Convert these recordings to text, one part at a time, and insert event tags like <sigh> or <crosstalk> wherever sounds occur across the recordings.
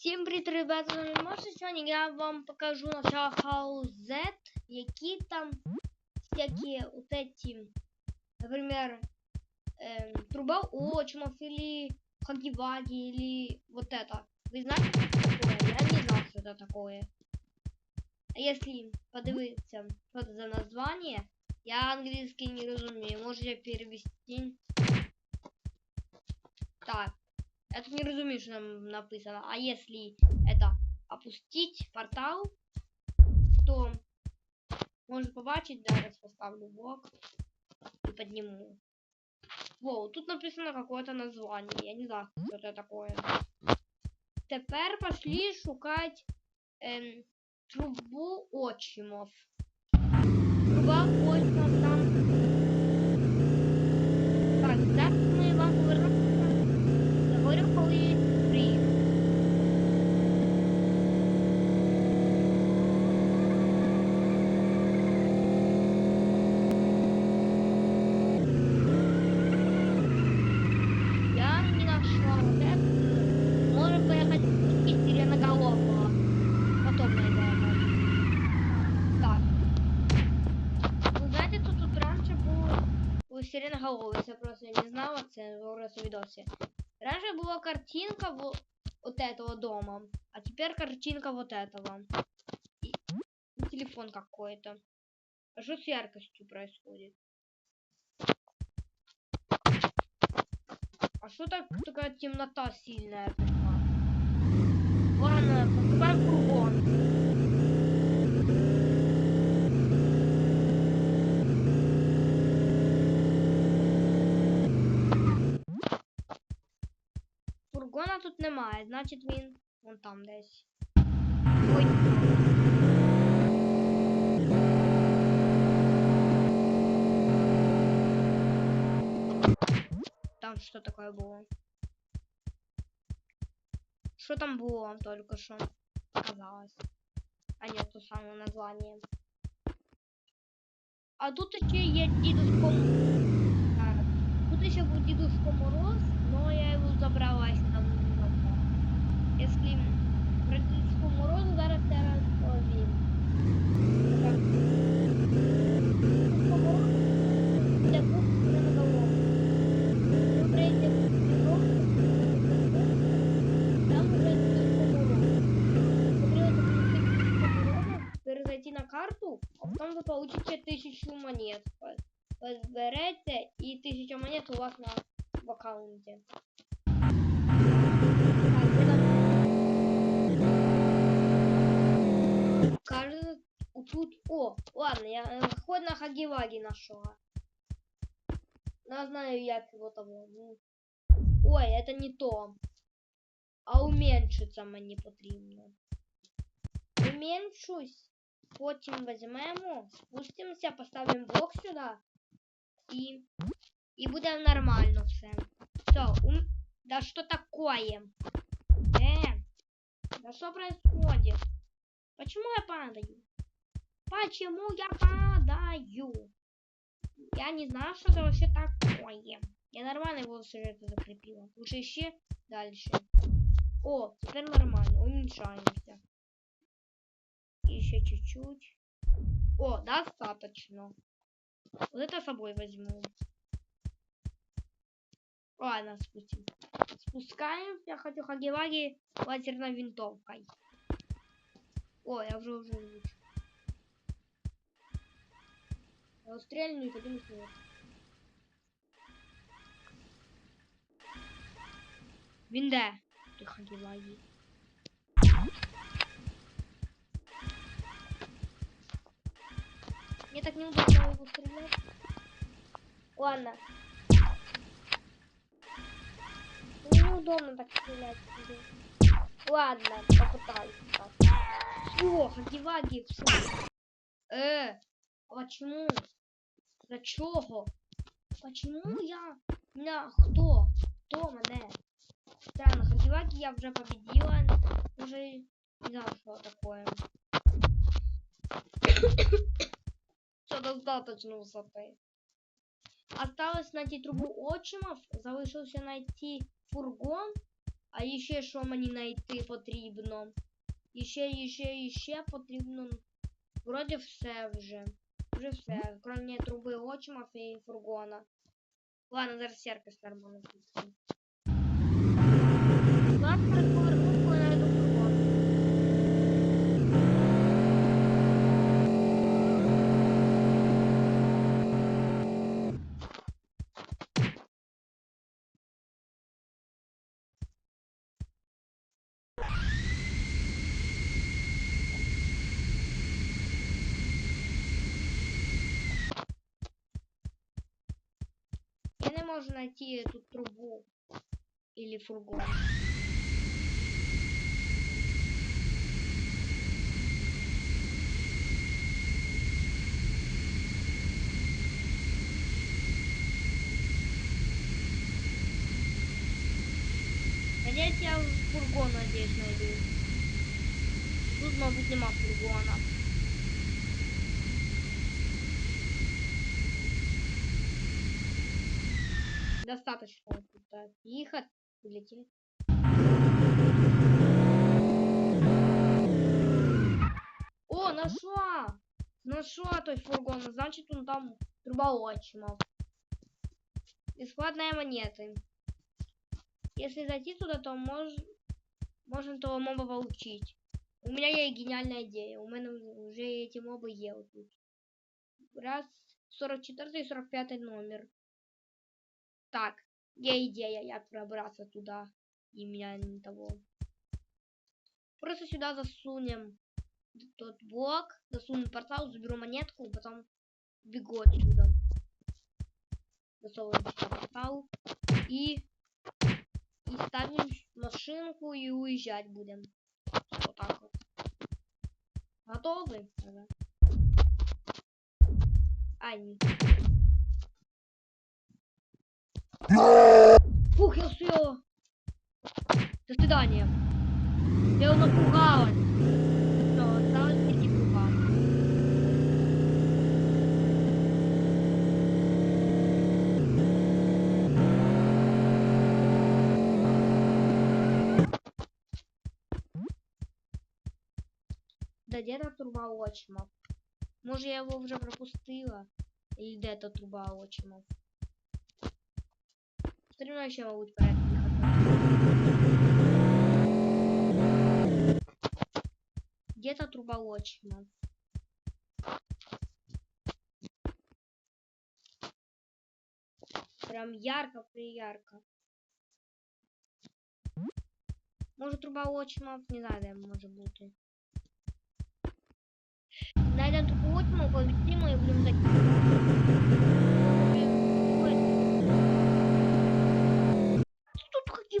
Всім привіт, ребята, з вами Маша. Сьогодні я вам покажу на House Z, які там всякие вот эти, например, эм, труба отчимов или хаги-ваги или вот это. Вы знаете, что это такое? Я не знал, что это такое. А если подивитися, что это за название, я английский не разумею. Можете перевести. Так. Тут не разумею, что там написано. А если это опустить портал, то можно побачить, зараз поставлю блок и подниму. Воу, тут написано какое-то название. Я не знаю, что это такое. Тепер пошли шукать ем, трубу отчимов. Труба отчимов зараз у відосі. Раньше была картинка во- вот этого дома, а теперь картинка вот этого. И, телефон какой-то. А что с яркостью происходит? А что так такая темнота сильная? Ладно, покупаем фургон. Фургона тут немає, значить він вон там десь. Ой. Там что такое было? Что там было только что? Казалось. А нет, то самое название. А тут еще есть дедушка... Тут еще был дедушка Мороз, но я его забрала. Если про дедушку Морозу зараз я розповім. Так. Дедушка Мороз для був на голову. Ну, третє відео. Там уже дедушка Мороз. Смотрела, как дедушка Мороза, перезайти на карту, а потом вы получите тысячу монет. Вы берете и тысяча монет у вас на в аккаунте. Кажется, тут... О, ладно, я э, хоть на Хаги-Ваги нашла. Я знаю, як его там. ну. Ой, это не то. А уменьшиться мені потрібно. Уменьшусь. Потім візьмемо, спустимося, поставимо блок сюди. І, і буде нормально все. Все, ум... да что такое? Э, да что происходит? Почему я падаю? Почему я падаю? Я не знаю, что это вообще такое. Я нормально его это закрепила. Лучше ищи дальше. О, теперь нормально. Уменьшаемся. Еще чуть-чуть. О, достаточно. Вот это с собой возьму. Ладно, спустим. Спускаем. Я хочу хаги лазерной винтовкой. О, я уже уже вижу. Я устрельну и пойдем вперед. Винда. Ты хаги Мне так неудобно его стрелять. Ладно. Мне неудобно так стрелять. тебе. Ладно, попытаюсь так. Все, хаги-ваги, все. Э, а почему? За чого? Почему я... Меня кто? Кто мене? Странно, хаги-ваги я вже победила. Уже не знаю, что такое. <coughs> Все достаточно высоты. Осталось найти трубу отчимов, залишився найти фургон а ще що мені знайти потрібно? Іще, іще, іще потрібно. Вроде все вже. Вже все. Кроме труби очима і фургона. Ладно, зараз сервіс нормально. Ладно, Можу знайти тут трубу или фургон. Надеюсь, я фургон, надеюсь, найду. Тут, мабуть, нема фургона. Достаточно ехать, улететь. О, нашла! Нашла той фургон, значит он там труба отчимов. Бесплатные монеты. Если зайти туда, то мож... можно того моба получить. У меня есть гениальная идея. У меня уже эти мобы є тут. Раз, 44 и 45 номер. Так, є идея, як пробраться туда. И меня не того. Просто сюда засунем тот блок, засунем портал, заберу монетку, потом бегу отсюда. Засовываем портал. И, и ставим машинку и уезжать будем. Вот так вот. Готовы? Ага. А, не. Фух, я успела. До свидания. Я его напугалась. Да где та труба отчимов? Може я его уже пропустила? Или где та труба отчимов? Все равно еще могу Где-то труба отчимов. Прям ярко, приярко. Може труба отчимов, не знаю, де може бути. Найдем трубу отчимов, полетимо і будемо Тут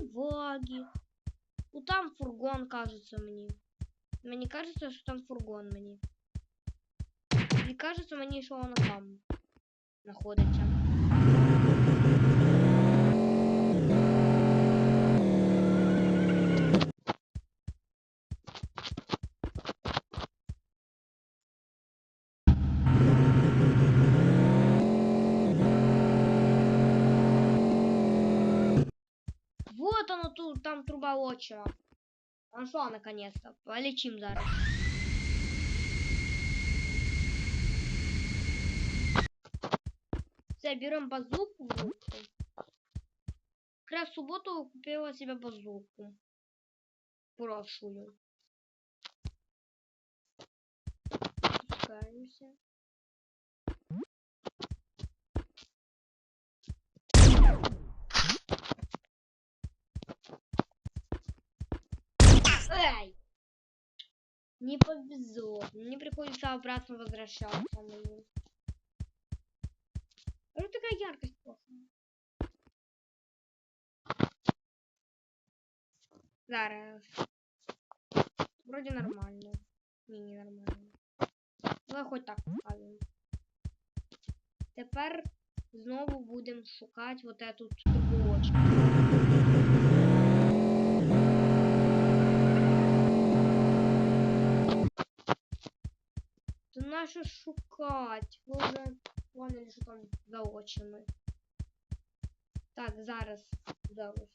какие баги. Ну там фургон, кажется мне. Мне кажется, что там фургон мені. І кажется мені, що воно там знаходиться. Там труба отчима. Нашла наконец-то. Полечим зараз. Все, берем базуку. Как раз в субботу купила себе базуку. Прошлую. Спускаемся. Эй! Не повезло. Мне приходится обратно возвращаться. Мне. Что такая яркость плохая? Зараз. Вроде нормально. Не, не нормально. Давай хоть так поставимо. Тепер знову будемо шукати вот эту То наше шукать. Ви вже поняли, що там за очами. Так, зараз. Зараз.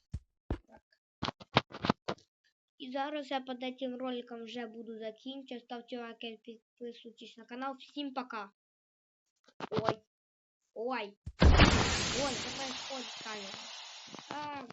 Так. І зараз я під этим роликом вже буду закінчувати. Ставте лайки, підписуйтесь на канал. Всім пока. Ой. Ой. Ой, что происходит с камерой? А,